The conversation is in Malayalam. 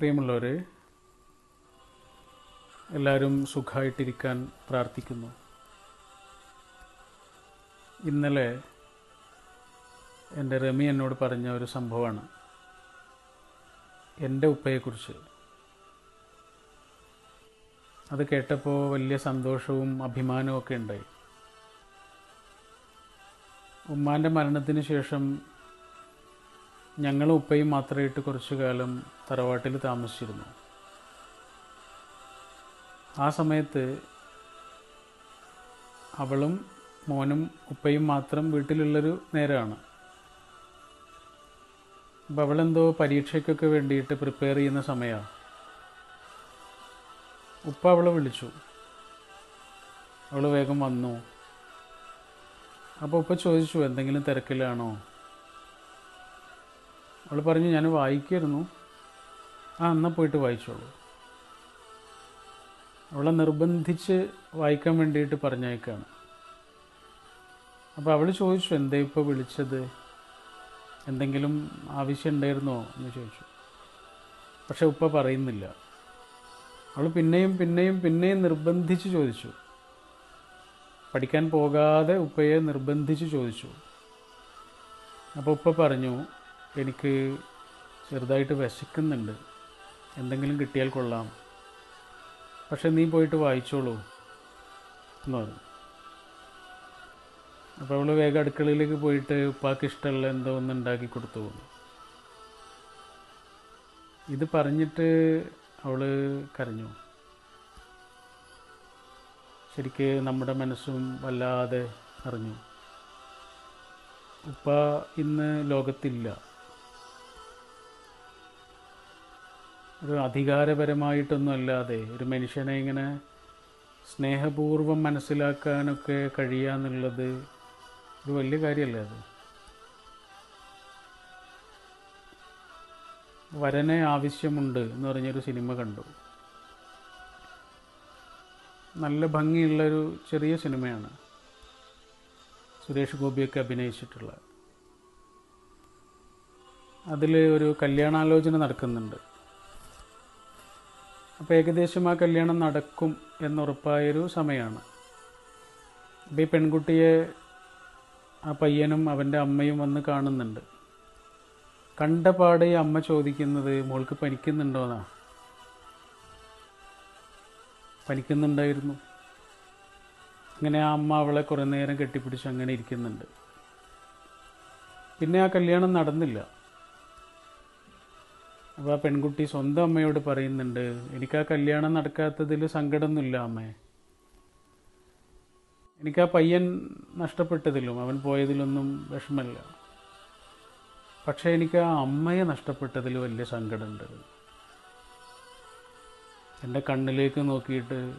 പ്രിയമുള്ളവർ എല്ലാവരും സുഖമായിട്ടിരിക്കാൻ പ്രാർത്ഥിക്കുന്നു. ഇന്നലെ എന്റെ രമി എന്നോട് പറഞ്ഞ ഒരു സംഭവമാണ്. എന്റെ ഉപ്പയെക്കുറിച്ച്. അത് കേട്ടപ്പോൾ വലിയ സന്തോഷവും അഭിമാനവും ഒക്കെ ഉണ്ടായി. ഉമ്മാന്റെ മരണത്തിന് ശേഷം ഞങ്ങളും ഉപ്പയും മാത്രമായിട്ട് കുറച്ചു കാലം തറവാട്ടിൽ താമസിച്ചിരുന്നു. ആ സമയത്ത് അവളും മോനും ഉപ്പയും മാത്രം വീട്ടിലുള്ളൊരു നേരമാണ് അപ്പോൾ അവളെന്തോ പരീക്ഷയ്ക്കൊക്കെ വേണ്ടിയിട്ട് പ്രിപ്പയർ ചെയ്യുന്ന സമയമാണ് ഉപ്പ അവളെ വിളിച്ചു. അവൾ വേഗം വന്നു. അപ്പോൾ ഉപ്പ ചോദിച്ചു എന്തെങ്കിലും തിരക്കിലാണോ? അവൾ പറഞ്ഞു ഞാൻ വായിക്കായിരുന്നു. ആ എന്നാൽ പോയിട്ട് വായിച്ചോളൂ. അവളെ നിർബന്ധിച്ച് വായിക്കാൻ വേണ്ടിയിട്ട് പറഞ്ഞയക്കാണ്. അപ്പോൾ അവൾ ചോദിച്ചു എന്താ ഇപ്പോൾ വിളിച്ചത്? എന്തെങ്കിലും ആവശ്യം ഉണ്ടായിരുന്നോ? എന്ന് ചോദിച്ചു. പക്ഷെ ഉപ്പ പറയുന്നില്ല. അവൾ പിന്നെയും പിന്നെയും പിന്നെയും നിർബന്ധിച്ച് ചോദിച്ചു. പഠിക്കാൻ പോകാതെ ഉപ്പയെ നിർബന്ധിച്ച് ചോദിച്ചു. അപ്പോൾ ഉപ്പ പറഞ്ഞു എനിക്ക് ചെറുതായിട്ട് വിശക്കുന്നുണ്ട്. എന്തെങ്കിലും കിട്ടിയാൽ കൊള്ളാം. പക്ഷെ നീ പോയിട്ട് വായിച്ചോളൂ എന്ന് പറഞ്ഞു. അപ്പോൾ അവൾ വേഗം അടുക്കളയിലേക്ക് പോയിട്ട് ഉപ്പാക്ക് ഇഷ്ടമുള്ള എന്തോ ഒന്ന് ഉണ്ടാക്കി കൊടുത്തു ഇത് പറഞ്ഞിട്ട് അവൾ കരഞ്ഞു. ശരിക്ക് നമ്മുടെ മനസ്സും വല്ലാതെ അറിഞ്ഞു ഉപ്പ ഇന്ന് ലോകത്തില്ല. ഒരു അധികാരപരമായിട്ടൊന്നും അല്ലാതെ ഒരു മനുഷ്യനെ ഇങ്ങനെ സ്നേഹപൂർവം മനസ്സിലാക്കാനൊക്കെ കഴിയുക എന്നുള്ളത് ഒരു വലിയ കാര്യമല്ലേ അത്? വരനെ ആവശ്യമുണ്ട് എന്ന് പറഞ്ഞൊരു സിനിമ കണ്ടു. നല്ല ഭംഗിയുള്ളൊരു ചെറിയ സിനിമയാണ് സുരേഷ് ഗോപിയൊക്കെ അഭിനയിച്ചിട്ടുള്ള. അതിൽ ഒരു കല്യാണാലോചന നടക്കുന്നുണ്ട്. അപ്പോൾ ഏകദേശം ആ കല്യാണം നടക്കും എന്നുറപ്പായൊരു സമയമാണ്. അപ്പോൾ ഈ പെൺകുട്ടിയെ ആ പയ്യനും അവന്റെ അമ്മയും വന്ന് കാണുന്നുണ്ട്. കണ്ട പാടെ അമ്മ ചോദിക്കുന്നത് മോൾക്ക് പനിക്കുന്നുണ്ടോന്നാ പനിക്കുന്നുണ്ടായിരുന്നു. അങ്ങനെ ആ അമ്മ അവളെ കുറേ നേരം കെട്ടിപ്പിടിച്ച് അങ്ങനെ ഇരിക്കുന്നുണ്ട്. പിന്നെ ആ കല്യാണം നടന്നില്ല. അപ്പോൾ ആ പെൺകുട്ടി സ്വന്തം അമ്മയോട് പറയുന്നുണ്ട് എനിക്ക് ആ കല്യാണം നടക്കാത്തതിൽ സങ്കടമൊന്നുമില്ല അമ്മേ. എനിക്ക് ആ പയ്യൻ നഷ്ടപ്പെട്ടതിലും അവൻ പോയതിലൊന്നും വിഷമമില്ല. പക്ഷേ എനിക്ക് ആ അമ്മയെ നഷ്ടപ്പെട്ടതിൽ വലിയ സങ്കടമുണ്ട്. എന്റെ കണ്ണിലേക്ക് നോക്കിയിട്ട്